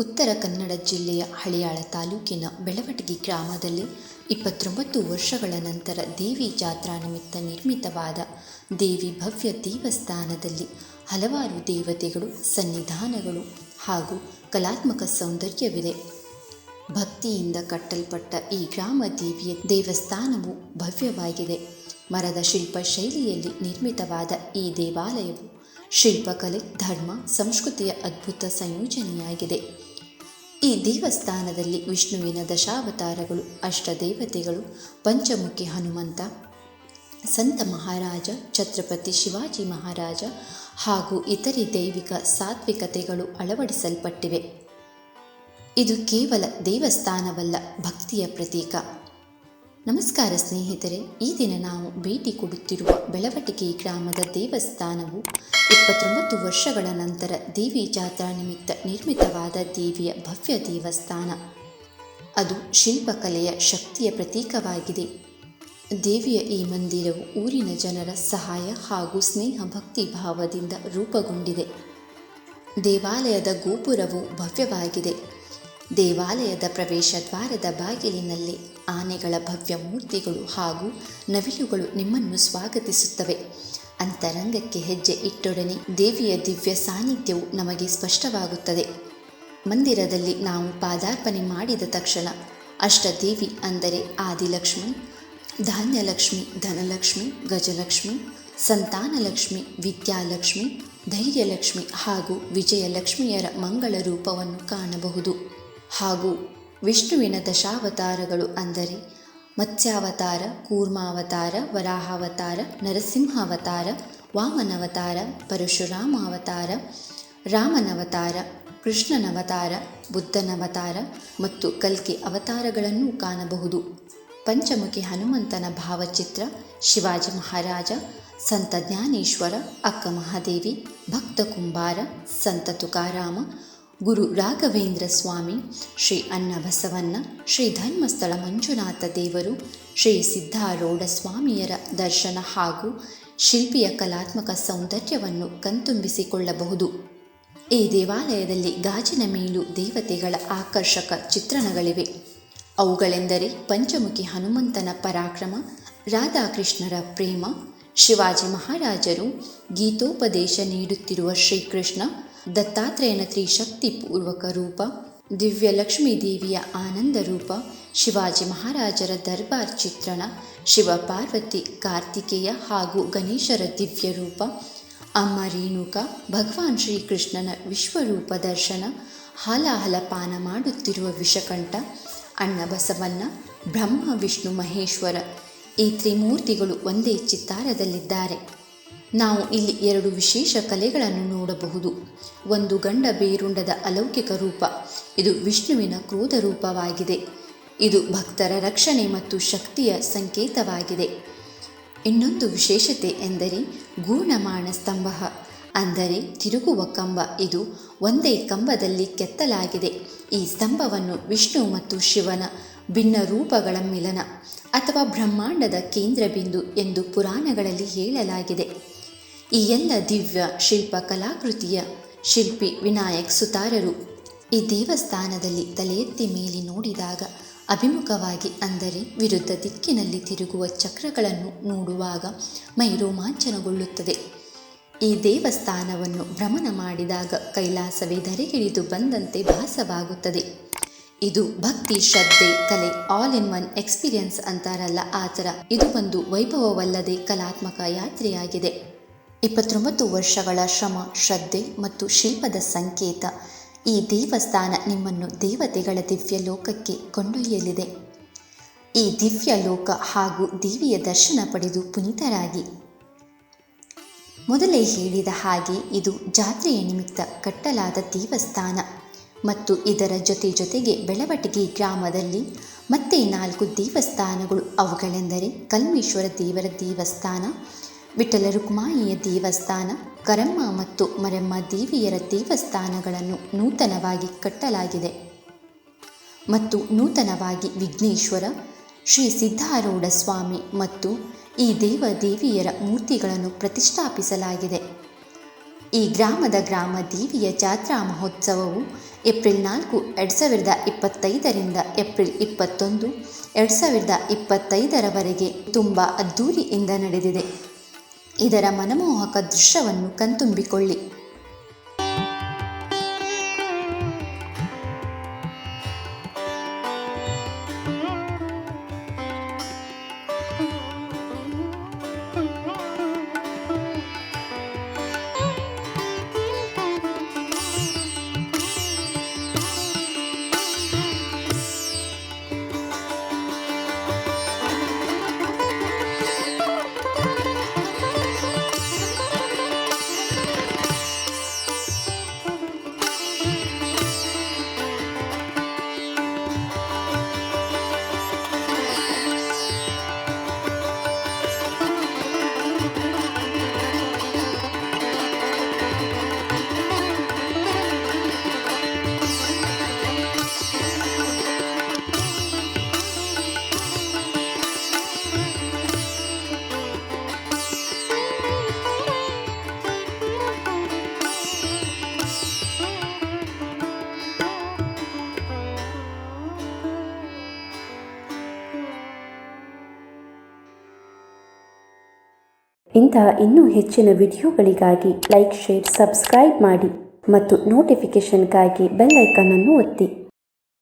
ಉತ್ತರ ಕನ್ನಡ ಜಿಲ್ಲೆಯ ಹಳಿಯಾಳ ತಾಲೂಕಿನ ಬೆಳವಟಗಿ ಗ್ರಾಮದಲ್ಲಿ ಇಪ್ಪತ್ತೊಂಬತ್ತು ವರ್ಷಗಳ ನಂತರ ದೇವಿ ಜಾತ್ರಾ ನಿಮಿತ್ತ ನಿರ್ಮಿತವಾದ ದೇವಿ ಭವ್ಯ ದೇವಸ್ಥಾನದಲ್ಲಿ ಹಲವಾರು ದೇವತೆಗಳು, ಸನ್ನಿಧಾನಗಳು ಹಾಗೂ ಕಲಾತ್ಮಕ ಸೌಂದರ್ಯವಿದೆ. ಭಕ್ತಿಯಿಂದ ಕಟ್ಟಲ್ಪಟ್ಟ ಈ ಗ್ರಾಮ ದೇವಿಯ ದೇವಸ್ಥಾನವು ಭವ್ಯವಾಗಿದೆ. ಮರದ ಶಿಲ್ಪ ಶೈಲಿಯಲ್ಲಿ ನಿರ್ಮಿತವಾದ ಈ ದೇವಾಲಯವು ಶಿಲ್ಪಕಲೆ, ಧರ್ಮ, ಸಂಸ್ಕೃತಿಯ ಅದ್ಭುತ ಸಂಯೋಜನೆಯಾಗಿದೆ. ಈ ದೇವಸ್ಥಾನದಲ್ಲಿ ವಿಷ್ಣುವಿನ ದಶಾವತಾರಗಳು, ಅಷ್ಟದೇವತೆಗಳು, ಪಂಚಮುಖಿ ಹನುಮಂತ, ಸಂತ ಮಹಾರಾಜ, ಛತ್ರಪತಿ ಶಿವಾಜಿ ಮಹಾರಾಜ ಹಾಗೂ ಇತರೆ ದೈವಿಕ ಸಾತ್ವಿಕತೆಗಳು ಅಳವಡಿಸಲ್ಪಟ್ಟಿವೆ. ಇದು ಕೇವಲ ದೇವಸ್ಥಾನವಲ್ಲ, ಭಕ್ತಿಯ ಪ್ರತೀಕ. ನಮಸ್ಕಾರ ಸ್ನೇಹಿತರೆ, ಈ ದಿನ ನಾವು ಭೇಟಿ ಕೊಡುತ್ತಿರುವ ಬೆಳವಟಿಗೆ ಗ್ರಾಮದ ದೇವಸ್ಥಾನವು ಇಪ್ಪತ್ತೊಂಬತ್ತು ವರ್ಷಗಳ ನಂತರ ದೇವಿ ಜಾತ್ರಾ ನಿಮಿತ್ತ ನಿರ್ಮಿತವಾದ ದೇವಿಯ ಭವ್ಯ ದೇವಸ್ಥಾನ. ಅದು ಶಿಲ್ಪಕಲೆಯ ಶಕ್ತಿಯ ಪ್ರತೀಕವಾಗಿದೆ. ದೇವಿಯ ಈ ಮಂದಿರವು ಊರಿನ ಜನರ ಸಹಾಯ ಹಾಗೂ ಸ್ನೇಹ ಭಕ್ತಿ ಭಾವದಿಂದ ರೂಪುಗೊಂಡಿದೆ. ದೇವಾಲಯದ ಗೋಪುರವು ಭವ್ಯವಾಗಿದೆ. ದೇವಾಲಯದ ಪ್ರವೇಶ ದ್ವಾರದ ಬಾಗಿಲಿನಲ್ಲಿ ಆನೆಗಳ ಭವ್ಯ ಮೂರ್ತಿಗಳು ಹಾಗೂ ನವಿಲುಗಳು ನಿಮ್ಮನ್ನು ಸ್ವಾಗತಿಸುತ್ತವೆ. ಅಂತರಂಗಕ್ಕೆ ಹೆಜ್ಜೆ ಇಟ್ಟೊಡನೆ ದೇವಿಯ ದಿವ್ಯ ಸಾನ್ನಿಧ್ಯವು ನಮಗೆ ಸ್ಪಷ್ಟವಾಗುತ್ತದೆ. ಮಂದಿರದಲ್ಲಿ ನಾವು ಪಾದಾರ್ಪಣೆ ಮಾಡಿದ ತಕ್ಷಣ ಅಷ್ಟದೇವಿ ಅಂದರೆ ಆದಿಲಕ್ಷ್ಮಿ, ಧಾನ್ಯಲಕ್ಷ್ಮಿ, ಧನಲಕ್ಷ್ಮಿ, ಗಜಲಕ್ಷ್ಮಿ, ಸಂತಾನಲಕ್ಷ್ಮಿ, ವಿದ್ಯಾಲಕ್ಷ್ಮಿ, ಧೈರ್ಯಲಕ್ಷ್ಮಿ ಹಾಗೂ ವಿಜಯಲಕ್ಷ್ಮಿಯರ ಮಂಗಳ ರೂಪವನ್ನು ಕಾಣಬಹುದು. ಹಾಗೂ ವಿಷ್ಣುವಿನ ದಶಾವತಾರಗಳು ಅಂದರೆ ಮತ್ಸ್ಯಾವತಾರ, ಕೂರ್ಮಾವತಾರ, ವರಾಹಾವತಾರ, ನರಸಿಂಹಾವತಾರ, ವಾಮನವತಾರ, ಪರಶುರಾಮಾವತಾರ, ರಾಮನವತಾರ, ಕೃಷ್ಣನವತಾರ, ಬುದ್ಧನವತಾರ ಮತ್ತು ಕಲ್ಕಿ ಅವತಾರಗಳನ್ನು ಕಾಣಬಹುದು. ಪಂಚಮುಖಿ ಹನುಮಂತನ ಭಾವಚಿತ್ರ ಶಿವಾಜಿ ಮಹಾರಾಜ, ಸಂತ ಜ್ಞಾನೇಶ್ವರ, ಅಕ್ಕ ಮಹಾದೇವಿ, ಭಕ್ತ ಕುಂಬಾರ, ಸಂತ ತುಕಾರಾಮ ಗುರು ರಾಘವೇಂದ್ರ ಸ್ವಾಮಿ, ಶ್ರೀ ಅನ್ನಬಸವಣ್ಣ, ಶ್ರೀ ಧರ್ಮಸ್ಥಳ ಮಂಜುನಾಥ ದೇವರು, ಶ್ರೀ ಸಿದ್ಧಾರೂಢ ಸ್ವಾಮಿಯರ ದರ್ಶನ ಹಾಗೂ ಶಿಲ್ಪಿಯ ಕಲಾತ್ಮಕ ಸೌಂದರ್ಯವನ್ನು ಕಣ್ತುಂಬಿಸಿಕೊಳ್ಳಬಹುದು. ಈ ದೇವಾಲಯದಲ್ಲಿ ಗಾಜಿನ ಮೇಲು ದೇವತೆಗಳ ಆಕರ್ಷಕ ಚಿತ್ರಣಗಳಿವೆ. ಅವುಗಳೆಂದರೆ ಪಂಚಮುಖಿ ಹನುಮಂತನ ಪರಾಕ್ರಮ, ರಾಧಾಕೃಷ್ಣರ ಪ್ರೇಮ, ಶಿವಾಜಿ ಮಹಾರಾಜರು ಗೀತೋಪದೇಶ ನೀಡುತ್ತಿರುವ ಶ್ರೀಕೃಷ್ಣ ದತ್ತಾತ್ರೇಯನ ತ್ರಿಶಕ್ತಿ ಪೂರ್ವಕ ರೂಪ ದಿವ್ಯಲಕ್ಷ್ಮೀ ದೇವಿಯ ಆನಂದ ರೂಪ, ಶಿವಾಜಿ ಮಹಾರಾಜರ ದರ್ಬಾರ್ ಚಿತ್ರಣ, ಶಿವ ಪಾರ್ವತಿ ಕಾರ್ತಿಕೇಯ ಹಾಗೂ ಗಣೇಶರ ದಿವ್ಯ ರೂಪ, ಅಮ್ಮ ರೇಣುಕ, ಭಗವಾನ್ ಶ್ರೀಕೃಷ್ಣನ ವಿಶ್ವರೂಪ ದರ್ಶನ ಹಾಲಾಹಲ ಪಾನ ಮಾಡುತ್ತಿರುವ ವಿಷಕಂಠ, ಅಣ್ಣ ಬಸವಣ್ಣ, ಬ್ರಹ್ಮ, ವಿಷ್ಣು ಮಹೇಶ್ವರ ಈ ತ್ರಿಮೂರ್ತಿಗಳು ಒಂದೇ ಚಿತ್ತಾರದಲ್ಲಿದ್ದಾರೆ. ನಾವು ಇಲ್ಲಿ ಎರಡು ವಿಶೇಷ ಕಲೆಗಳನ್ನು ನೋಡಬಹುದು. ಒಂದು ಗಂಡ ಬೇರುಂಡದ ಅಲೌಕಿಕ ರೂಪ, ಇದು ವಿಷ್ಣುವಿನ ಕ್ರೋಧ ರೂಪವಾಗಿದೆ. ಇದು ಭಕ್ತರ ರಕ್ಷಣೆ ಮತ್ತು ಶಕ್ತಿಯ ಸಂಕೇತವಾಗಿದೆ. ಇನ್ನೊಂದು ವಿಶೇಷತೆ ಎಂದರೆ ಗೂಣಮಾಣ ಸ್ತಂಭ, ಅಂದರೆ ತಿರುಗುವ ಕಂಬ. ಇದು ಒಂದೇ ಕಂಬದಲ್ಲಿ ಕೆತ್ತಲಾಗಿದೆ. ಈ ಸ್ತಂಭವನ್ನು ವಿಷ್ಣು ಮತ್ತು ಶಿವನ ಭಿನ್ನ ರೂಪಗಳ ಮಿಲನ ಅಥವಾ ಬ್ರಹ್ಮಾಂಡದ ಕೇಂದ್ರಬಿಂದು ಎಂದು ಪುರಾಣಗಳಲ್ಲಿ ಹೇಳಲಾಗಿದೆ. ಈ ಎಲ್ಲ ದಿವ್ಯ ಶಿಲ್ಪ ಕಲಾಕೃತಿಯ ಶಿಲ್ಪಿ ವಿನಾಯಕ್ ಸುತಾರರು ಈ ದೇವಸ್ಥಾನದಲ್ಲಿ ತಲೆ ಎತ್ತಿ ಮೇಲೆ ನೋಡಿದಾಗ ಅಭಿಮುಖವಾಗಿ ಅಂದರೆ ವಿರುದ್ಧ ದಿಕ್ಕಿನಲ್ಲಿ ತಿರುಗುವ ಚಕ್ರಗಳನ್ನು ನೋಡುವಾಗ ಮೈ ರೋಮಾಂಚನಗೊಳ್ಳುತ್ತದೆ. ಈ ದೇವಸ್ಥಾನವನ್ನು ಭ್ರಮಣ ಮಾಡಿದಾಗ ಕೈಲಾಸವೇ ಧರೆಗಿಳಿದು ಬಂದಂತೆ ಭಾಸವಾಗುತ್ತದೆ. ಇದು ಭಕ್ತಿ, ಶ್ರದ್ಧೆ, ಕಲೆ ಆಲ್ ಇನ್ ಒನ್ ಎಕ್ಸ್ಪೀರಿಯನ್ಸ್ ಅಂತಾರಲ್ಲ, ಆ ಥರ ಇದು ಒಂದು ವೈಭವವಲ್ಲದೆ ಕಲಾತ್ಮಕ ಯಾತ್ರೆಯಾಗಿದೆ. ಇಪ್ಪತ್ತೊಂಬತ್ತು ವರ್ಷಗಳ ಶ್ರಮ, ಶ್ರದ್ಧೆ ಮತ್ತು ಶಿಲ್ಪದ ಸಂಕೇತ. ಈ ದೇವಸ್ಥಾನ ನಿಮ್ಮನ್ನು ದೇವತೆಗಳ ದಿವ್ಯ ಲೋಕಕ್ಕೆ ಕೊಂಡೊಯ್ಯಲಿದೆ. ಈ ದಿವ್ಯ ಲೋಕ ಹಾಗೂ ದೇವಿಯ ದರ್ಶನ ಪಡೆದು ಪುನೀತರಾಗಿ. ಮೊದಲೇ ಹೇಳಿದ ಹಾಗೆ ಇದು ಜಾತ್ರೆಯ ನಿಮಿತ್ತ ಕಟ್ಟಲಾದ ದೇವಸ್ಥಾನ ಮತ್ತು ಇದರ ಜೊತೆ ಜೊತೆಗೆ ಬೆಳವಟಗಿ ಗ್ರಾಮದಲ್ಲಿ ಮತ್ತೆ ನಾಲ್ಕು ದೇವಸ್ಥಾನಗಳು ಅವುಗಳೆಂದರೆ ಕಲ್ಮೇಶ್ವರ ದೇವರ ದೇವಸ್ಥಾನ ವಿಠಲ ರುಕ್ಮಾಯಿಯ ದೇವಸ್ಥಾನ, ಕರಮ್ಮ ಮತ್ತು ಮರಮ್ಮ ದೇವಿಯರ ದೇವಸ್ಥಾನಗಳನ್ನು ನೂತನವಾಗಿ ಕಟ್ಟಲಾಗಿದೆ. ಮತ್ತು ನೂತನವಾಗಿ ವಿಘ್ನೇಶ್ವರ, ಶ್ರೀ ಸಿದ್ಧಾರೂಢ ಸ್ವಾಮಿ ಮತ್ತು ಈ ದೇವ ದೇವಿಯರ ಮೂರ್ತಿಗಳನ್ನು ಪ್ರತಿಷ್ಠಾಪಿಸಲಾಗಿದೆ. ಈ ಗ್ರಾಮದ ಗ್ರಾಮ ದೇವಿಯ ಜಾತ್ರಾ ಮಹೋತ್ಸವವು ಏಪ್ರಿಲ್ ನಾಲ್ಕು, ಎರಡು ಸಾವಿರದ ಇಪ್ಪತ್ತೈದರಿಂದ ಏಪ್ರಿಲ್ ಇಪ್ಪತ್ತೊಂದು, ಎರಡು ಸಾವಿರದ ಇಪ್ಪತ್ತೈದರವರೆಗೆ ತುಂಬ ಅದ್ಧೂರಿಯಿಂದ ನಡೆದಿದೆ. ಇದರ ಮನಮೋಹಕ ದೃಶ್ಯವನ್ನು ಕಣ್ತುಂಬಿಕೊಳ್ಳಿ. ಇಂತಹ ಇನ್ನೂ ಹೆಚ್ಚಿನ ವಿಡಿಯೋಗಳಿಗಾಗಿ ಲೈಕ್ ಶೇರ್ ಸಬ್ಸ್ಕ್ರೈಬ್ ಮಾಡಿ ಮತ್ತು ನೋಟಿಫಿಕೇಷನ್ಗಾಗಿ ಬೆಲ್ ಅನ್ನು ಒತ್ತಿ.